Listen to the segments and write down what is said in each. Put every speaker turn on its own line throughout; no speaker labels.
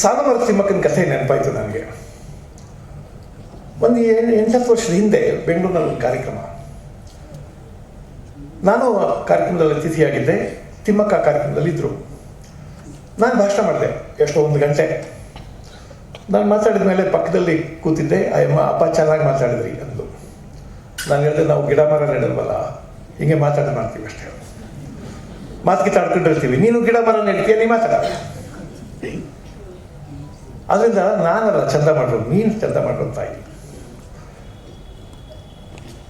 ಸಾಲುಮರ ತಿಮ್ಮಕ್ಕನ ಕಥೆ ನೆನಪಾಯಿತು ನನಗೆ. ಒಂದು ಏಳು, ಎಂಟತ್ತು ವರ್ಷದ ಹಿಂದೆ ಬೆಂಗಳೂರಿನಲ್ಲಿ ಕಾರ್ಯಕ್ರಮ. ನಾನು ಕಾರ್ಯಕ್ರಮದಲ್ಲಿ ಅತಿಥಿಯಾಗಿದ್ದೆ, ತಿಮ್ಮಕ್ಕ ಕಾರ್ಯಕ್ರಮದಲ್ಲಿ ಇದ್ದರು ನಾನು ಭಾಷಣ ಮಾಡಿದೆ, ಎಷ್ಟೋ ಒಂದು ಗಂಟೆ. ನಾನು ಮಾತಾಡಿದ ಮೇಲೆ ಪಕ್ಕದಲ್ಲಿ ಕೂತಿದ್ದೆ, ಅಯ್ಯಮ್ಮ, ಅಪ್ಪ ಚೆನ್ನಾಗಿ ಮಾತಾಡಿದ್ರಿ ಅಂದು. ನಾನು ಹೇಳಿದೆ, ನಾವು ಗಿಡ ಮರ ನೆಡಲ್ವಲ್ಲ, ಹಿಂಗೆ ಮಾತಾಡ ಮಾಡ್ತೀವಿ ಅಷ್ಟೇ. ಮಾತು ಕಿತ್ತಾಡ್ಕೊಂಡಿರ್ತೀವಿ ನೀನು ಗಿಡ ಮರ ನೆಡ್ತೀಯ, ನೀ ಮಾತಾಡ. ಅದರಿಂದ ನಾನಲ್ಲ ಚಂದ ಮಾಡಿರೋದು ನೀನು ಚಂದ ಮಾಡಿರೋ ತಾಯಿ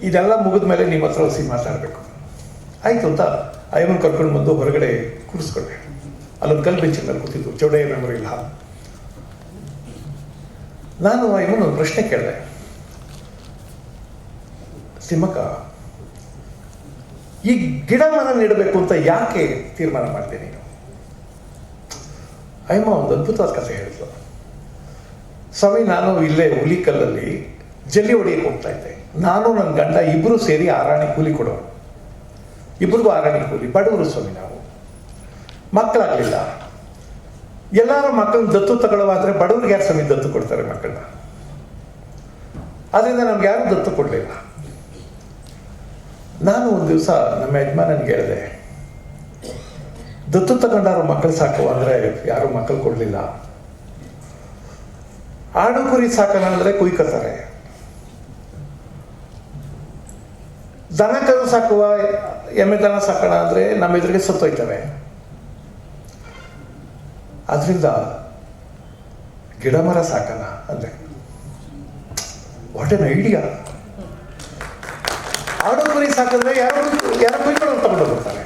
ಇದೆಲ್ಲ ಮುಗಿದ ಮೇಲೆ ನಿಮ್ಮ ಹತ್ರ ಹೊಸಿ ಮಾತಾಡಬೇಕು. ಆಯ್ತು ಅಂತ ಐವನ್ ಕರ್ಕೊಂಡು ಬಂದು ಹೊರಗಡೆ ಕೂರಿಸ್ಕೊಂಡೆ. ಅಲ್ಲೊಂದು ಕಲ್ಲು ಬೆಂಚಿನ ಮೇಲೆ ಕೂತಿದ್ದು, ಚೌಡಯ್ಯ ಮೆಮೊರಿಲ್ ಇಲ್ಲ. ನಾನು ಐವನ್ ಒಂದು ಪ್ರಶ್ನೆ ಕೇಳಿದೆ. ತಿಮ್ಮಕ್ಕ, ಈ ಗಿಡ ಮರ ನೀಡಬೇಕು ಅಂತ ಯಾಕೆ ತೀರ್ಮಾನ ಮಾಡಿದೆ ನೀನು ಒಂದು ಅದ್ಭುತವಾದ ಕಥೆ ಹೇಳಿದ್ಲು. ಸ್ವಾಮಿ ನಾನು ಇಲ್ಲೇ ಹುಲಿಕಲ್ಲಲ್ಲಿ ಜಲ್ಲಿ ಹೊಡಿಯಕ್ಕೆ ಹೋಗ್ತಾ ಇದ್ದೆ. ನಾನು ನನ್ನ ಗಂಡ ಇಬ್ಬರು ಸೇರಿ ಆರಾಣಿ ಕೂಲಿ ಕೊಡೋರು. ಇಬ್ಬರಿಗೂ ಆರಾಣಿ ಕೂಲಿ, ಬಡವರು ಸ್ವಾಮಿ ನಾವು. ಮಕ್ಕಳಾಗಲಿಲ್ಲ. ಎಲ್ಲರ ಮಕ್ಕಳನ್ನ ದತ್ತು ತಗೊಳ್ಳೋವಾದ್ರೆ ಬಡವ್ರಿಗೆ ಯಾರು ಸ್ವಾಮಿ ದತ್ತು ಕೊಡ್ತಾರೆ ಮಕ್ಕಳನ್ನ? ಅದರಿಂದ ನಮ್ಗೆ ಯಾರು ದತ್ತು ಕೊಡಲಿಲ್ಲ. ನಾನು ಒಂದು ದಿವಸ ನಮ್ಮ ಯಜಮಾನನಿಗೆ ಹೇಳಿದೆ, ದತ್ತು ತಗೊಂಡಾರು ಮಕ್ಕಳು ಸಾಕು, ಅಂದರೆ ಯಾರು ಮಕ್ಕಳು ಕೊಡಲಿಲ್ಲ. ಆಡು ಕುರಿ ಸಾಕೋಣ ಅಂದರೆ ಕುಯ್ಕೋತಾರೆ ದನ ಕರು ಸಾಕುವ ಎಮ್ಮೆ ದನ ಸಾಕೋಣ ಅಂದರೆ ನಮ್ಮ ಎದುರಿಗೆ ಸತ್ತೋಯ್ತವೆ ಅದರಿಂದ ಗಿಡ ಮರ ಅಂದೆ ವಾಟ್ ಎನ್ ಐಡಿಯಾ ಆಡು ಕುರಿ ಸಾಕಿದ್ರೆ ಯಾರು ಯಾರು ಕುಯ್ಕೊಂಡು ತಗೊಂಡು ಬರ್ತಾರೆ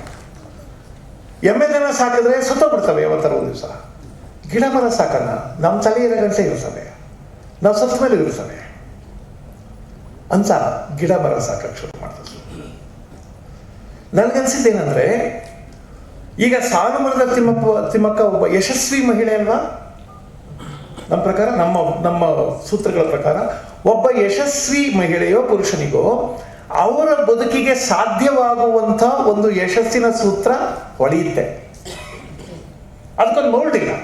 ಎಮ್ಮೆ ದನ ಸಾಕಿದ್ರೆ ಸತ್ತೋಗ್ಬಿಡ್ತವೆ ಯಾವತ್ತರ ಒಂದು ದಿವಸ. ಗಿಡ ಮರ ಸಾಕೋಣ ನಮ್ಮ ತಲೆ ಇರೋ ಗಂಟೆ ಇರ್ತವೆ. ನಾವು ಸತ್ತ ಮೇಲೆ ಇರ್ತಾನೆ ಅಂತ ಗಿಡ ಮರ ಸಾಕಕ್ಕೆ ಶುರು ಮಾಡ್ತಾರೆ. ನನಗನ್ಸಿದ್ದೇನೆಂದ್ರೆ, ಈಗ ಸಾಲು ಮರದ ತಿಮ್ಮಪ್ಪ, ತಿಮ್ಮಕ್ಕ ಒಬ್ಬ ಯಶಸ್ವಿ ಮಹಿಳೆ ಅಲ್ವಾ? ನಮ್ಮ ಪ್ರಕಾರ, ನಮ್ಮ ನಮ್ಮ ಸೂತ್ರಗಳ ಪ್ರಕಾರ, ಒಬ್ಬ ಯಶಸ್ವಿ ಮಹಿಳೆಯೋ ಪುರುಷನಿಗೋ, ಅವರ ಬದುಕಿಗೆ ಸಾಧ್ಯವಾಗುವಂಥ ಒಂದು ಯಶಸ್ಸಿನ ಸೂತ್ರ ಹೊಳೆಯುತ್ತೆ. ಅದಕ್ಕೊಂದು ಮೌಲ್ಡ್ ಇಲ್ಲ.